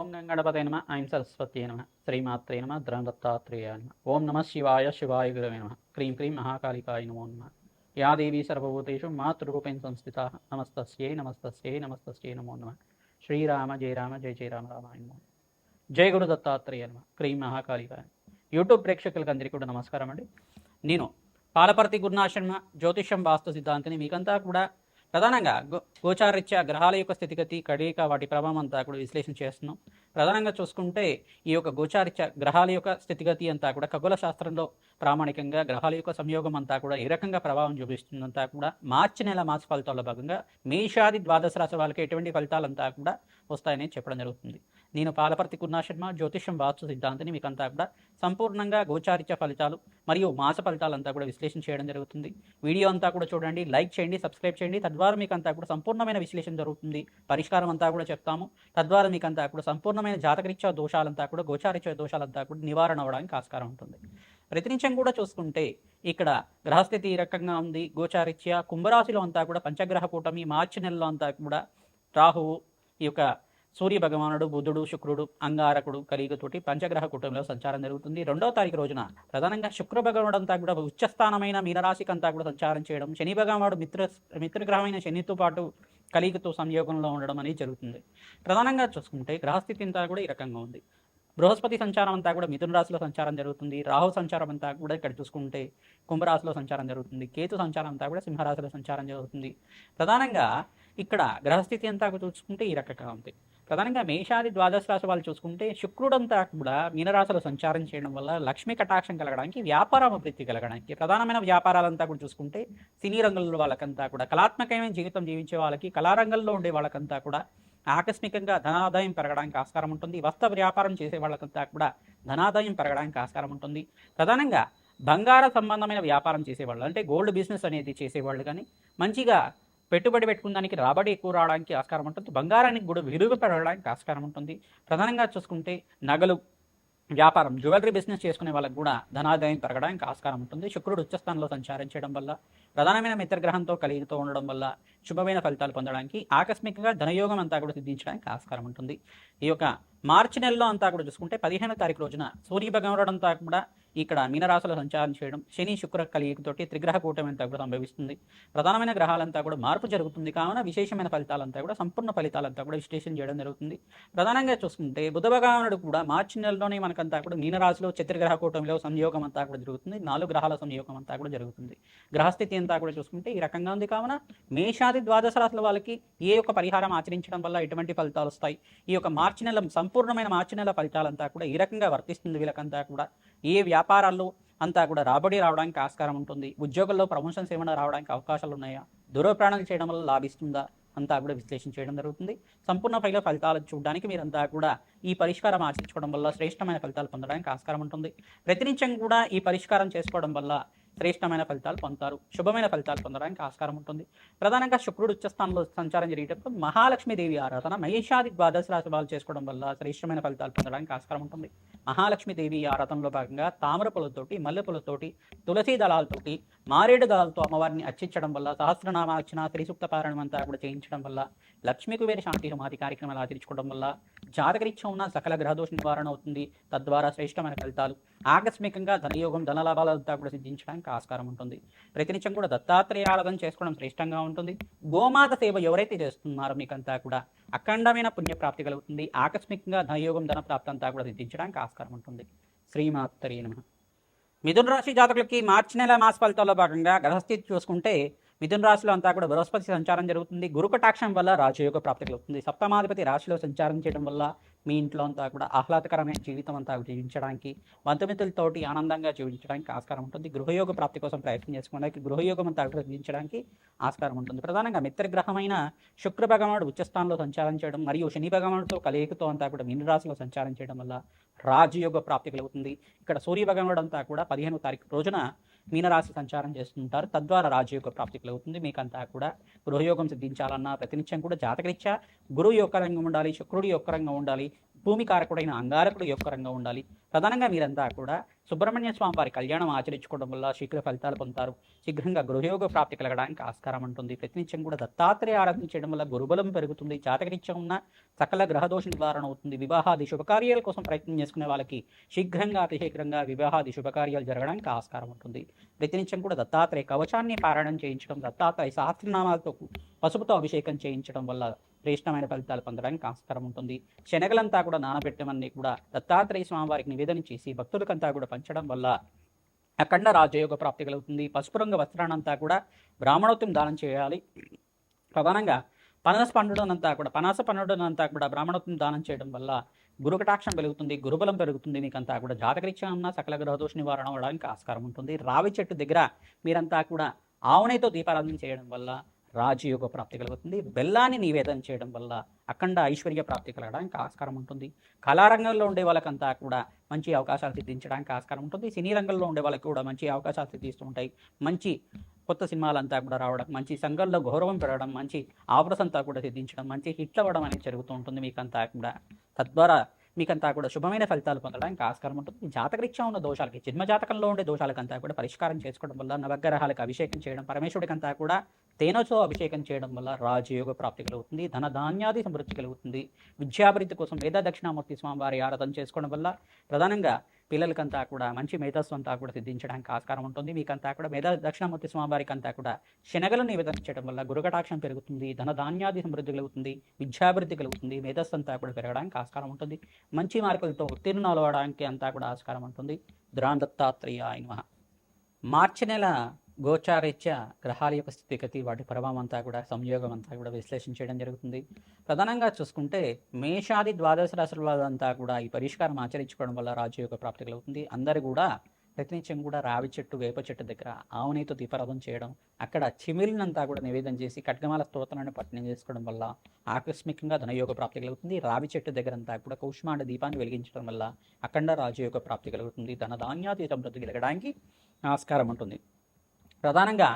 ఓం గంగణపతే నమ ఐం సరస్వతి నమ శ్రీమాత్రే నమ ధనదత్తాత్రేయ నమ. ఓం నమ శివాయ శివాయ గురవే నమ. క్రీం క్రీం మహాకాళికాయ నమో నమ. యా దేవీ సర్వభూతేషు మాతృరూపేణ సంస్థిత. నమస్తస్యై నమస్తస్యై నమస్తస్యై నమో నమ. శ్రీరామ జయ రామ జయ జయ రామ రామాయ నమో జయ గురు దత్తాత్రేయ నమ. క్రీం మహాకాళికాయ. యూట్యూబ్ ప్రేక్షకులకు అందరికీ కూడా నమస్కారం అండి. నేను పాలపర్తి గురునాశ్రమ జ్యోతిషం వాస్తు సిద్ధాంతిని మీకంతా కూడా ప్రధానంగా గో గోచారీత్యా గ్రహాల యొక్క స్థితిగతి కడియక వాటి ప్రభావం అంతా కూడా విశ్లేషణ చేస్తున్నాం. ప్రధానంగా చూసుకుంటే ఈ యొక్క గోచారిత్య గ్రహాల యొక్క స్థితిగతి అంతా కూడా ఖగోళ శాస్త్రంలో ప్రామాణికంగా గ్రహాల యొక్క సంయోగం అంతా కూడా ఏ రకంగా ప్రభావం చూపిస్తుందంతా కూడా మార్చి నెల మాస ఫలితాల్లో భాగంగా మేషాది ద్వాదశ రాశి వాళ్ళకి ఎటువంటి ఫలితాలంతా కూడా వస్తాయని చెప్పడం జరుగుతుంది. నేను పాలపర్తి కుర్ణాశర్మ జ్యోతిషం వాస్తు సిద్ధాంతిని మీకంతా కూడా సంపూర్ణంగా గోచారిత్య ఫలితాలు మరియు మాస ఫలితాలంతా కూడా విశ్లేషణ చేయడం జరుగుతుంది. వీడియో అంతా కూడా చూడండి లైక్ చేయండి సబ్స్క్రైబ్ చేయండి. తద్వారా మీకు అంతా కూడా సంపూర్ణమైన విశ్లేషణ జరుగుతుంది. పరిష్కారం అంతా కూడా చెప్తాము. తద్వారా మీకు అంతా కూడా సంపూర్ణమైన జాతకరీత్యా దోషాలంతా కూడా గోచారిత్య దోషాలంతా కూడా నివారణ అవ్వడానికి ఆస్కారం ఉంటుంది. ప్రతినిత్యం కూడా చూసుకుంటే ఇక్కడ గ్రహస్థితి ఈ రకంగా ఉంది. గోచారిత్య కుంభరాశిలో అంతా కూడా పంచగ్రహ కూటమి మార్చి నెలలో అంతా కూడా రాహువు ఈ యొక్క సూర్య భగవానుడు బుధుడు శుక్రుడు అంగారకుడు కలిగుతోటి పంచగ్రహ కుటుంబంలో సంచారం జరుగుతుంది. రెండవ తారీఖు రోజున ప్రధానంగా శుక్ర భగవానుడు అంతా కూడా ఉచ్చస్థానమైన మీనరాశికి అంతా కూడా సంచారం చేయడం శని భగవానుడు మిత్ర మిత్రగ్రహమైన శనితో పాటు కలిగుతో సంయోగంలో ఉండడం అనేది జరుగుతుంది. ప్రధానంగా చూసుకుంటే గ్రహస్థితి అంతా కూడా ఈ రకంగా ఉంది. బృహస్పతి సంచారం అంతా కూడా మిథున రాశిలో సంచారం జరుగుతుంది. రాహు సంచారం అంతా కూడా ఇక్కడ చూసుకుంటే కుంభరాశిలో సంచారం జరుగుతుంది. కేతు సంచారం అంతా కూడా సింహరాశిలో సంచారం జరుగుతుంది. ప్రధానంగా ఇక్కడ గ్రహస్థితి అంతా కూడా చూసుకుంటే ఈ రకంగా ఉంది. ప్రధానంగా మేషాది ద్వాదశ రాశి వాళ్ళు చూసుకుంటే శుక్రుడంతా కూడా మీనరాశిలో సంచారం చేయడం వల్ల లక్ష్మీ కటాక్షం కలగడానికి వ్యాపార అభివృద్ధి కలగడానికి ప్రధానమైన వ్యాపారాలంతా కూడా చూసుకుంటే సినీ రంగంలో వాళ్ళకంతా కూడా కళాత్మకమైన జీవితం జీవించే వాళ్ళకి కళారంగంలో ఉండే వాళ్ళకంతా కూడా ఆకస్మికంగా ధనాదాయం పెరగడానికి ఆస్కారం ఉంటుంది. వస్త్ర వ్యాపారం చేసే వాళ్ళకంతా కూడా ధనాదాయం పెరగడానికి ఆస్కారం ఉంటుంది. ప్రధానంగా బంగార సంబంధమైన వ్యాపారం చేసేవాళ్ళు అంటే గోల్డ్ బిజినెస్ అనేది చేసేవాళ్ళు కానీ మంచిగా పెట్టుబడి పెట్టుకున్న దానికి రాబడి ఎక్కువ రావడానికి ఆస్కారం ఉంటుంది. బంగారానికి కూడా విలువ పెరగడానికి ఆస్కారం ఉంటుంది. ప్రధానంగా చూసుకుంటే నగలు వ్యాపారం జ్యువెలరీ బిజినెస్ చేసుకునే వాళ్ళకి కూడా ధనాదాయం పెరగడానికి ఆస్కారం ఉంటుంది. శుక్రుడు ఉచ్చస్థానంలో సంచారం చేయడం వల్ల ప్రధానమైన మిత్రగ్రహంతో కలిగితో ఉండడం వల్ల శుభమైన ఫలితాలు పొందడానికి ఆకస్మికంగా ధనయోగం అంతా కూడా సిద్ధించడానికి ఆస్కారం ఉంటుంది. ఈ యొక్క మార్చి నెలలో అంతా కూడా చూసుకుంటే పదిహేనో తారీఖు రోజున సూర్య అంతా కూడా ఇక్కడ మీనరాశుల సంచారం చేయడం శని శుక్ర కలియుగతోటి త్రిగ్రహ కూటమి అంతా కూడా సంభవిస్తుంది. ప్రధానమైన గ్రహాలంతా కూడా మార్పు జరుగుతుంది. కావున విశేషమైన ఫలితాలంతా కూడా సంపూర్ణ ఫలితాలంతా కూడా విశ్లేషణ చేయడం జరుగుతుంది. ప్రధానంగా చూసుకుంటే బుధ భగవానుడు కూడా మార్చి నెలలోనే మనకంతా కూడా మీనరాశిలో చతుర్గ్రహ కూటమిలో సంయోగం అంతా కూడా జరుగుతుంది. నాలుగు గ్రహాల సంయోగం అంతా కూడా జరుగుతుంది. గ్రహస్థితి అంతా కూడా చూసుకుంటే ఈ రకంగా ఉంది. కావున మేషాది ద్వాదశ రాశుల వాళ్ళకి ఏ యొక్క పరిహారం ఆచరించడం వల్ల ఎటువంటి ఫలితాలు వస్తాయి? ఈ యొక్క మార్చి నెల సంపూర్ణమైన మార్చి నెల ఫలితాలంతా కూడా ఈ రకంగా వర్తిస్తుంది వీళ్ళకంతా కూడా? ఏ వ్యాపారాల్లో అంతా కూడా రాబడి రావడానికి ఆస్కారం ఉంటుంది? ఉద్యోగంలో ప్రమోషన్స్ ఏమైనా రావడానికి అవకాశాలు ఉన్నాయా? దూరప్రయాణాలు చేయడం వల్ల లాభిస్తుందా? అంతా కూడా విశ్లేషణ చేయడం జరుగుతుంది. సంపూర్ణ ఫైల ఫలితాలు చూడడానికి మీరంతా కూడా ఈ పరిష్కారం ఆచరించుకోవడం వల్ల శ్రేష్టమైన ఫలితాలు పొందడానికి ఆస్కారం ఉంటుంది. ప్రతినిత్యం కూడా ఈ పరిష్కారం చేసుకోవడం వల్ల శ్రేష్టమైన ఫలితాలు పొందుతారు. శుభమైన ఫలితాలు పొందడానికి ఆస్కారం ఉంటుంది. ప్రధానంగా శుక్రుడు ఉచ్చస్థానంలో సంచారం జరిగేటప్పుడు మహాలక్ష్మీదేవి ఆరాధన మహేషాది ద్వాదశ రాశి వాళ్ళు చేసుకోవడం వల్ల శ్రేష్టమైన ఫలితాలు పొందడానికి ఆస్కారం ఉంటుంది. మహాలక్ష్మీదేవి ఆరాధనలో భాగంగా తామర పూలతోటి మల్లె పూలతోటి తులసి దళాలతోటి మారేడు దళాలతో అమ్మవారిని అర్చించడం వల్ల సహస్రనామార్చన త్రిసూక్త పారాయణం అంతా కూడా చేయించడం వల్ల లక్ష్మీ కుబేర శాంతి సమాధి కార్యక్రమాలు ఆచరించుకోవడం వల్ల జాతకరీత్యం ఉన్న సకల గ్రహదోష నివారణ అవుతుంది. తద్వారా శ్రేష్టమైన ఫలితాలు ఆకస్మికంగా ధనయోగం ధనలాభాలంతా కూడా సిద్ధించడానికి ఆస్కారం ఉంటుంది. ప్రతినిత్యం కూడా దత్తాత్రేయ ఆరాధన చేసుకోవడం శ్రేష్టంగా ఉంటుంది. గోమాత సేవ ఎవరైతే చేస్తున్నారో మీకంతా కూడా అఖండమైన పుణ్యప్రాప్తి కలుగుతుంది. ఆకస్మికంగా ధనయోగం ధన ప్రాప్తి అంతా కూడా సిద్ధించడానికి ఆస్కారం ఉంటుంది. శ్రీమాత్తరే నమ. మిథున రాశి జాతకులకి మార్చి నెల మాస ఫలితాల్లో భాగంగా గ్రహస్థితి చూసుకుంటే మిథున రాశిలో అంతా కూడా బృహస్పతి సంచారం జరుగుతుంది. గురు కటాక్షం వల్ల రాజయోగ ప్రాప్తి కలుగుతుంది. సప్తమాధిపతి రాశిలో సంచారం చేయడం వల్ల మీ ఇంట్లో అంతా కూడా ఆహ్లాదకరమైన జీవితం అంతా జీవించడానికి బంధుమిత్రులతోటి ఆనందంగా జీవించడానికి ఆస్కారం ఉంటుంది. గృహయోగ ప్రాప్తి కోసం ప్రయత్నం చేసుకోవడానికి గృహయోగం అంతా కూడా జీవించడానికి ఆస్కారం ఉంటుంది. ప్రధానంగా మిత్రగ్రహమైన శుక్ర భగవానుడు ఉచ్చస్థానంలో సంచారం చేయడం మరియు శని భగవానుడితో కలయికతో అంతా కూడా మీనరాశిలో సంచారం చేయడం వల్ల రాజయోగ ప్రాప్తి కలుగుతుంది. ఇక్కడ సూర్య భగవానుడు అంతా కూడా పదిహేను తారీఖు రోజున మీనరాశి సంచారం చేస్తుంటారు. తద్వారా రాజయోగ ప్రాప్తి కలుగుతుంది. మీకంతా కూడా గృహయోగం సిద్ధించాలన్నా ప్రతినిత్యం కూడా జాతకరీత్యా గురువు యొక్క రంగం ఉండాలి శుక్రుడి యొక్క రంగం ఉండాలి భూమి కారకుడైన అంగారకుడు యొక్క రంగం ఉండాలి. ప్రధానంగా మీరంతా కూడా సుబ్రహ్మణ్య స్వామి వారి కళ్యాణం ఆచరించుకోవడం వల్ల శీఘ్ర ఫలితాలు పొందుతారు. శీఘ్రంగా గృహయోగ ప్రాప్తి కలగడానికి ఆస్కారం ఉంటుంది. ప్రతినిత్యం కూడా దత్తాత్రేయ ఆరాధన చేయడం వల్ల గురుబలం పెరుగుతుంది. జాతకరీత్యం ఉన్న సకల గ్రహదోష నివారణ అవుతుంది. వివాహాది శుభకార్యాల కోసం ప్రయత్నం చేసుకునే వాళ్ళకి శీఘ్రంగా అతి శీఘ్రంగా వివాహాది శుభకార్యాలు జరగడానికి ఆస్కారం ఉంటుంది. ప్రతినిత్యం కూడా దత్తాత్రేయ కవచాన్ని పారాయణం చేయించడం దత్తాత్రేయ సహస్రనామాలతో పసుపుతో అభిషేకం చేయించడం వల్ల శ్రేష్టమైన ఫలితాలు పొందడానికి ఆస్కారం ఉంటుంది. శనగలంతా కూడా నానబెట్టమని కూడా దత్తాత్రేయ స్వామి వారికి నివేదన చేసి భక్తులకంతా కూడా పంచడం వల్ల అఖండ రాజయోగ ప్రాప్తి కలుగుతుంది. పసుపు రంగు వస్త్రానంతా కూడా బ్రాహ్మణోత్తం దానం చేయాలి. ప్రధానంగా పనస పండుడనంతా కూడా పనస పండుడనంతా కూడా బ్రాహ్మణోత్తం దానం చేయడం వల్ల గురుకటాక్షం పెరుగుతుంది గురుబలం పెరుగుతుంది. మీకంతా కూడా జాతకరీత్యా ఉన్న సకల గ్రహదోష నివారణ అవడానికి ఆస్కారం ఉంటుంది. రావి చెట్టు దగ్గర మీరంతా కూడా ఆవునేతో దీపారాధన చేయడం వల్ల రాజయోగ ప్రాప్తి కలుగుతుంది. బెల్లాన్ని నివేదన చేయడం వల్ల అఖండ ఐశ్వర్య ప్రాప్తి కలగడానికి ఆస్కారం ఉంటుంది. కళారంగంలో ఉండే వాళ్ళకంతా కూడా మంచి అవకాశాలు సిద్ధించడానికి ఆస్కారం ఉంటుంది. సినీ రంగంలో ఉండే వాళ్ళకి కూడా మంచి అవకాశాలు సిద్ధిస్తూ ఉంటాయి. మంచి కొత్త సినిమాలంతా కూడా రావడం మంచి సంఘంలో గౌరవం పెరగడం మంచి ఆవరసంతా కూడా సిద్ధించడం మంచి హిట్ అవ్వడం అనేది జరుగుతూ ఉంటుంది మీకంతా కూడా. తద్వారా మీకంతా కూడా శుభమైన ఫలితాలు పొందడానికి ఆస్కారం ఉంటుంది. జాతకరీత్యా ఉన్న దోషాలకి జన్మ జాతకంలో ఉండే దోషాలకంతా కూడా పరిష్కారం చేసుకోవడం వల్ల నవగ్రహాలకు అభిషేకం చేయడం పరమేశ్వరుడికంతా కూడా తేనెతో అభిషేకం చేయడం వల్ల రాజయోగ ప్రాప్తి కలుగుతుంది ధన ధాన్యాది సమృద్ధి కలుగుతుంది. విద్యాభివృద్ధి కోసం వేద దక్షిణామూర్తి స్వామి వారి ఆరాధన చేసుకోవడం వల్ల ప్రధానంగా పిల్లలకంతా కూడా మంచి మేధస్సు అంతా కూడా సిద్ధించడానికి ఆస్కారం ఉంటుంది. మీకంతా కూడా మేధా దక్షిణామూర్తి స్వామివారికి అంతా కూడా శనగలను నివేదించడం వల్ల గురుకటాక్షం పెరుగుతుంది ధన ధాన్యాది సమృద్ధి కలుగుతుంది విద్యాభివృద్ధి కలుగుతుంది మేధస్సు అంతా కూడా పెరగడానికి ఆస్కారం ఉంటుంది. మంచి మార్కులతో ఉత్తీర్ణాలు అవడానికి అంతా కూడా ఆస్కారం ఉంటుంది. ద్రాందత్తాత్రేయ ఆయన మార్చి నెల గోచారీత్యా గ్రహాల యొక్క స్థితిగతి వాటి ప్రభావం అంతా కూడా సంయోగం అంతా కూడా విశ్లేషణ చేయడం జరుగుతుంది. ప్రధానంగా చూసుకుంటే మేషాది ద్వాదశ రాశుల వాళ్ళంతా కూడా ఈ పరిష్కారం ఆచరించుకోవడం వల్ల రాజయోగ ప్రాప్తి కలుగుతుంది. అందరు కూడా ప్రతినిత్యం కూడా రావి చెట్టు వేప చెట్టు దగ్గర ఆవునితో దీపారాధన చేయడం అక్కడ చిమిలినంతా కూడా నివేదన చేసి ఖడ్గమాల స్తోత్రాన్ని పట్టణం చేసుకోవడం వల్ల ఆకస్మికంగా ధనయోగ ప్రాప్తి కలుగుతుంది. రావి చెట్టు దగ్గర అంతా కూడా కౌష్మాండ దీపాన్ని వెలిగించడం వల్ల అఖండ రాజయోగ ప్రాప్తి కలుగుతుంది. ధన ధాన్యాతీత సమృద్ధి కలగడానికి ఆస్కారం ఉంటుంది. ప్రధానంగా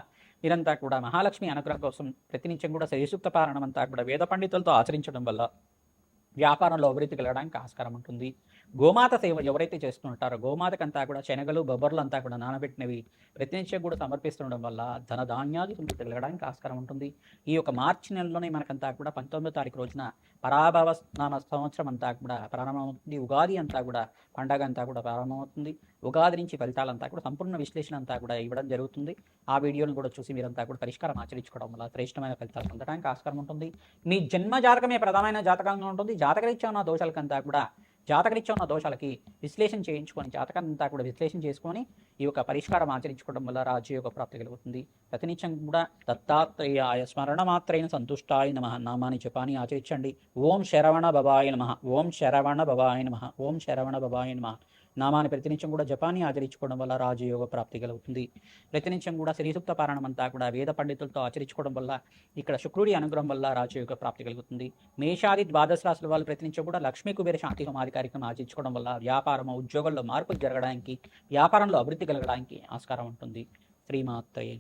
మీరంతా కూడా మహాలక్ష్మి అనుగ్రహం కోసం ప్రతినిత్యం కూడా శ్రీసూక్త పారాయణం అంతా కూడా వేద పండితులతో ఆచరించడం వల్ల వ్యాపారంలో అభివృద్ధి కలగడానికి ఆస్కారం ఉంటుంది. గోమాత సేవ ఎవరైతే చేస్తుంటారో గోమాతకంతా కూడా శనగలు బొబ్బర్లు అంతా కూడా నానబెట్టినవి ప్రతినిత్యం కూడా సమర్పిస్తుండడం వల్ల ధన ధాన్యాది సమృద్ధి ఆస్కారం ఉంటుంది. ఈ యొక్క మార్చి నెలలోనే మనకంతా కూడా పంతొమ్మిదో తారీఖు రోజున పరాభవ నామ సంవత్సరం అంతా కూడా ప్రారంభమవుతుంది. ఉగాది అంతా కూడా పండగ అంతా కూడా ప్రారంభమవుతుంది. ఉగాది నుంచి ఫలితాలంతా కూడా సంపూర్ణ విశ్లేషణ అంతా కూడా ఇవ్వడం జరుగుతుంది. ఆ వీడియోని కూడా చూసి మీరంతా కూడా పరిష్కారం ఆచరించుకోవడం వల్ల శ్రేష్టమైన ఫలితాలు పొందడానికి ఆస్కారం ఉంటుంది. మీ జన్మ జాతకమే ప్రధానమైన జాతకంగా ఉంటుంది. జాతకరీత్యా ఉన్న దోషాలకంతా కూడా జాతకరీత్యా ఉన్న దోషాలకి విశ్లేషణ చేయించుకొని జాతకం అంతా కూడా విశ్లేషణ చేసుకొని ఈ యొక్క పరిష్కారం ఆచరించుకోవడం వల్ల రాజయోగ ప్రాప్తి కలుగుతుంది. ప్రతినిత్యం కూడా దత్తాత్రేయాయ స్మరణ మాత్రైన సంతుష్టాయ నమ. నామాని జపాని ఆచరించండి. ఓం శరవణ భవాయ నమ. ఓం శరవణ భవాయ నమ. ఓం శరవణ భవాయ నమ. నామాన్ని ప్రతినిత్యం కూడా జపాన్ని ఆచరించుకోవడం వల్ల రాజయోగ ప్రాప్తి కలుగుతుంది. ప్రతినిత్యం కూడా శ్రీసూక్త పారాయణం అంతా కూడా వేద పండితులతో ఆచరించుకోవడం వల్ల ఇక్కడ శుక్రుడి అనుగ్రహం వల్ల రాజయోగ ప్రాప్తి కలుగుతుంది. మేషాది ద్వాదశ రాశుల వాళ్ళు ప్రతినిత్యం కూడా లక్ష్మీ కుబేర శాంతి హోమాది కార్యక్రమం ఆచరించుకోవడం వల్ల వ్యాపారం ఉద్యోగంలో మార్పులు జరగడానికి వ్యాపారంలో అభివృద్ధి కలగడానికి ఆస్కారం ఉంటుంది. శ్రీమాత్రయ